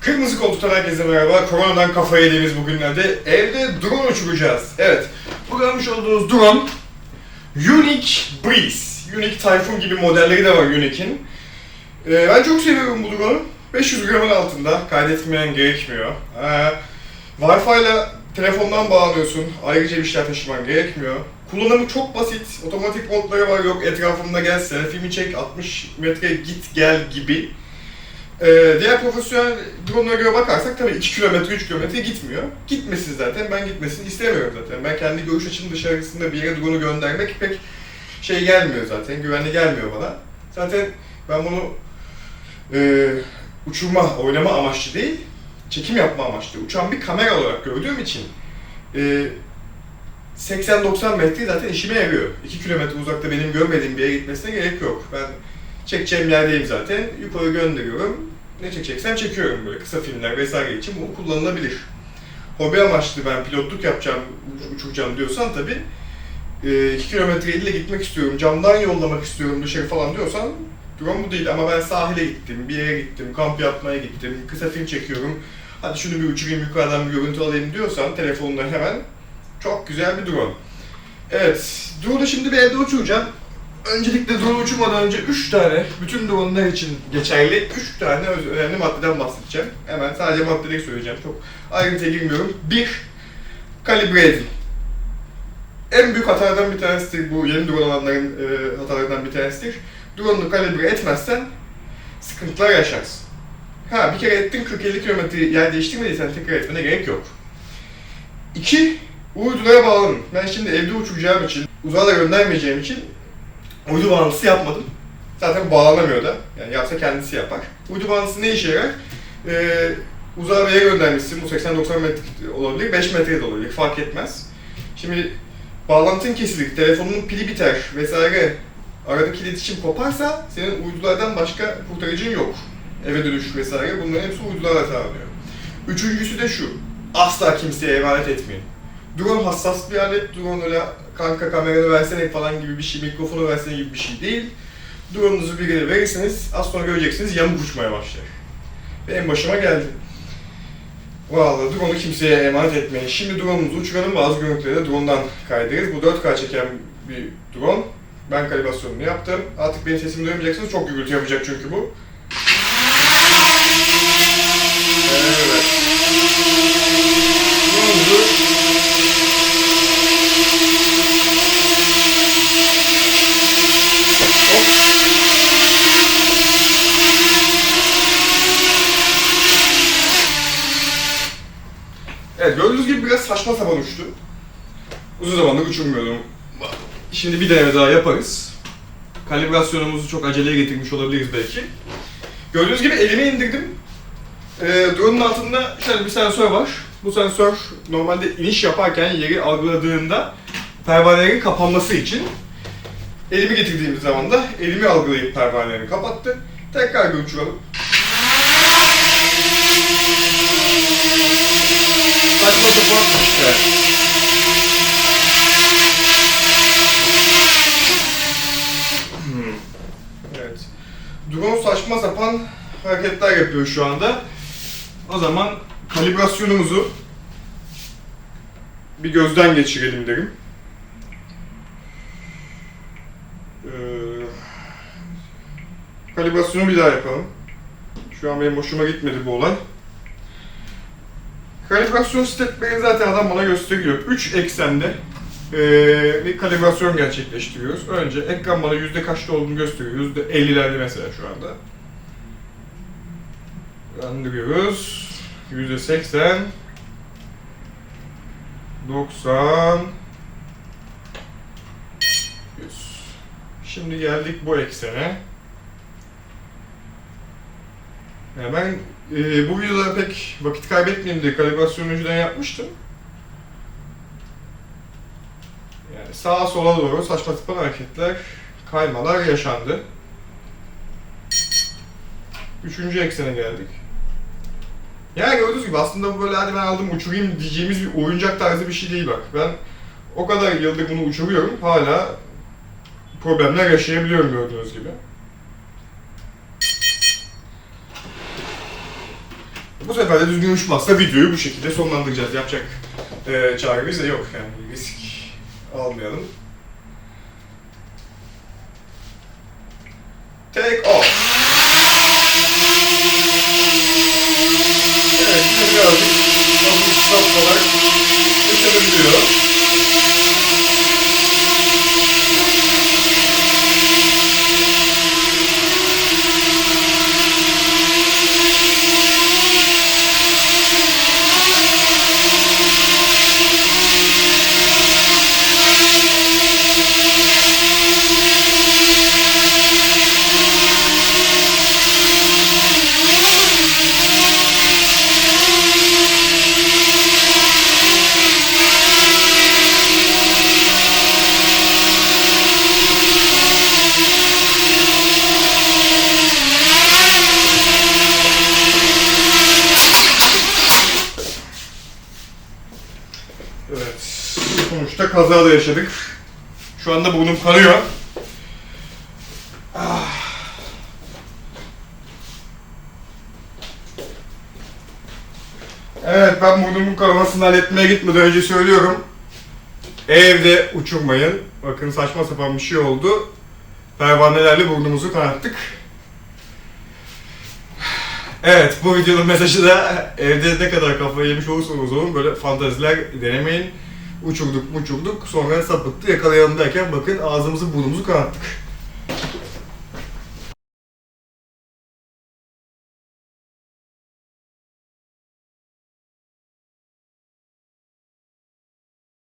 Kırmızı koltuktan herkese merhaba. Koronadan kafayı yediğimiz bugünlerde evde drone uçuracağız. Evet, bu görmüş olduğunuz drone Unique Breeze. Unique Typhoon gibi modelleri de var Unique'in. Ee, ben çok seviyorum bu drone'u. 500 gramın altında, kaydetmeyen gerekmiyor. Ee, Wi-Fi ile telefondan bağlanıyorsun, ayrıca bir şeyler taşıman gerekmiyor. Kullanımı çok basit, otomatik modları var, yok etrafımda gel, selfie'mi çek, 60 metre git gel gibi. Ee, diğer profesyonel drone'lara göre bakarsak tabii 2 kilometre, 3 kilometre gitmiyor. Gitmesin zaten, ben gitmesini istemiyorum zaten. Ben kendi görüş açım dışarısında bir yere drone'u göndermek pek şey gelmiyor zaten, güvenli gelmiyor bana. Zaten ben bunu e, uçurma, oynama amaçlı değil, çekim yapma amaçlı, uçan bir kamera olarak gördüğüm için e, 80-90 metre zaten işime yarıyor. 2 kilometre uzakta benim görmediğim bir yere gitmesine gerek yok. Ben çekeceğim yerdeyim zaten. Yukarı gönderiyorum. Ne çekeceksem çekiyorum böyle kısa filmler vesaire için bu kullanılabilir. Hobi amaçlı ben pilotluk yapacağım, uç- uçuracağım diyorsan tabii 2 kilometre ile gitmek istiyorum, camdan yollamak istiyorum dışarı falan diyorsan drone bu değil ama ben sahile gittim, bir yere gittim, kamp yapmaya gittim, kısa film çekiyorum. Hadi şunu bir uçurayım yukarıdan bir görüntü alayım diyorsan telefonla hemen çok güzel bir drone. Evet, drone'u şimdi bir evde uçuracağım. Öncelikle drone uçurmadan önce 3 tane, bütün drone'lar için geçerli 3 tane önemli maddeden bahsedeceğim. Hemen sadece maddeleri söyleyeceğim, çok ayrıntıya girmiyorum. 1. Kalibre edin. En büyük hatalardan bir tanesidir bu yeni drone alanların e, hatalarından bir tanesidir. Drone'unu kalibre etmezsen sıkıntılar yaşarsın. Ha bir kere ettin 40-50 kilometre yer değiştirmediysen tekrar etmene gerek yok. İki, uydulara bağlanın. Ben şimdi evde uçuracağım için, uzağa da göndermeyeceğim için uydu bağlantısı yapmadım. Zaten bağlanamıyor da. Yani yapsa kendisi yapar. Uydu bağlantısı ne işe yarar? Ee, uzağa bir yere göndermişsin. Bu 80-90 metre olabilir, 5 metre de olabilir. Fark etmez. Şimdi bağlantın kesilir, telefonunun pili biter vesaire. Aradaki iletişim koparsa senin uydulardan başka kurtarıcın yok. Eve dönüş vesaire bunların hepsi uydularla sağlanıyor. Üçüncüsü de şu. Asla kimseye emanet etmeyin. Drone hassas bir alet. Drone öyle kanka kameranı versene falan gibi bir şey, mikrofonu versene gibi bir şey değil. Drone'unuzu birine verirseniz az sonra göreceksiniz yamuk uçmaya başlar. Ve en başıma geldi. Vallahi drone'u kimseye emanet etmeyin. Şimdi drone'umuzu uçuralım bazı görüntüleri de drone'dan kaydederiz. Bu 4K çeken bir drone. Ben kalibrasyonunu yaptım. Artık benim sesimi duyamayacaksınız. Çok gürültü yapacak çünkü bu. Evet. Drone'umuzu Hop. Evet gördüğünüz gibi biraz saçma sapan uçtu. Uzun zamandır uçurmuyordum. Şimdi bir deneme daha yaparız. Kalibrasyonumuzu çok aceleye getirmiş olabiliriz belki. Gördüğünüz gibi elimi indirdim. Ee, drone'un altında şöyle bir sensör var. Bu sensör normalde iniş yaparken yeri algıladığında pervanelerin kapanması için elimi getirdiğimiz zaman da elimi algılayıp pervanelerini kapattı. Tekrar bir uçuralım. Saçma sapan. Evet. Hmm. Evet. Drone saçma sapan hareketler yapıyor şu anda. O zaman kalibrasyonumuzu bir gözden geçirelim derim. Ee, kalibrasyonu bir daha yapalım. Şu an benim hoşuma gitmedi bu olay. Kalibrasyon stepleri zaten adam bana gösteriyor. 3 eksende eee, bir kalibrasyon gerçekleştiriyoruz. Önce ekran bana yüzde kaçta olduğunu gösteriyor. Yüzde 50'lerde mesela şu anda. Andırıyoruz. Yüzde 80 90 100 Şimdi geldik bu eksene. Ya ben e, bu videoda pek vakit kaybetmeyeyim diye kalibrasyonu önceden yapmıştım. Yani sağa sola doğru saçma sapan hareketler, kaymalar yaşandı. Üçüncü eksene geldik. Yani gördüğünüz gibi aslında bu böyle hadi ben aldım uçurayım diyeceğimiz bir oyuncak tarzı bir şey değil bak. Ben o kadar yıldır bunu uçuruyorum hala problemler yaşayabiliyorum gördüğünüz gibi. Bu sefer de düzgün uçmazsa videoyu bu şekilde sonlandıracağız. Yapacak e, çaremiz de yok yani risk almayalım. Sonuçta kaza da yaşadık. Şu anda burnum kanıyor. Evet ben burnumun kanamasını halletmeye gitmeden önce söylüyorum. Evde uçurmayın. Bakın saçma sapan bir şey oldu. Pervanelerle burnumuzu kanattık. Evet bu videonun mesajı da evde ne kadar kafayı yemiş olursanız olun böyle fantaziler denemeyin. Uçurduk uçurduk sonra sapıttı yakalayalım derken bakın ağzımızı burnumuzu kanattık.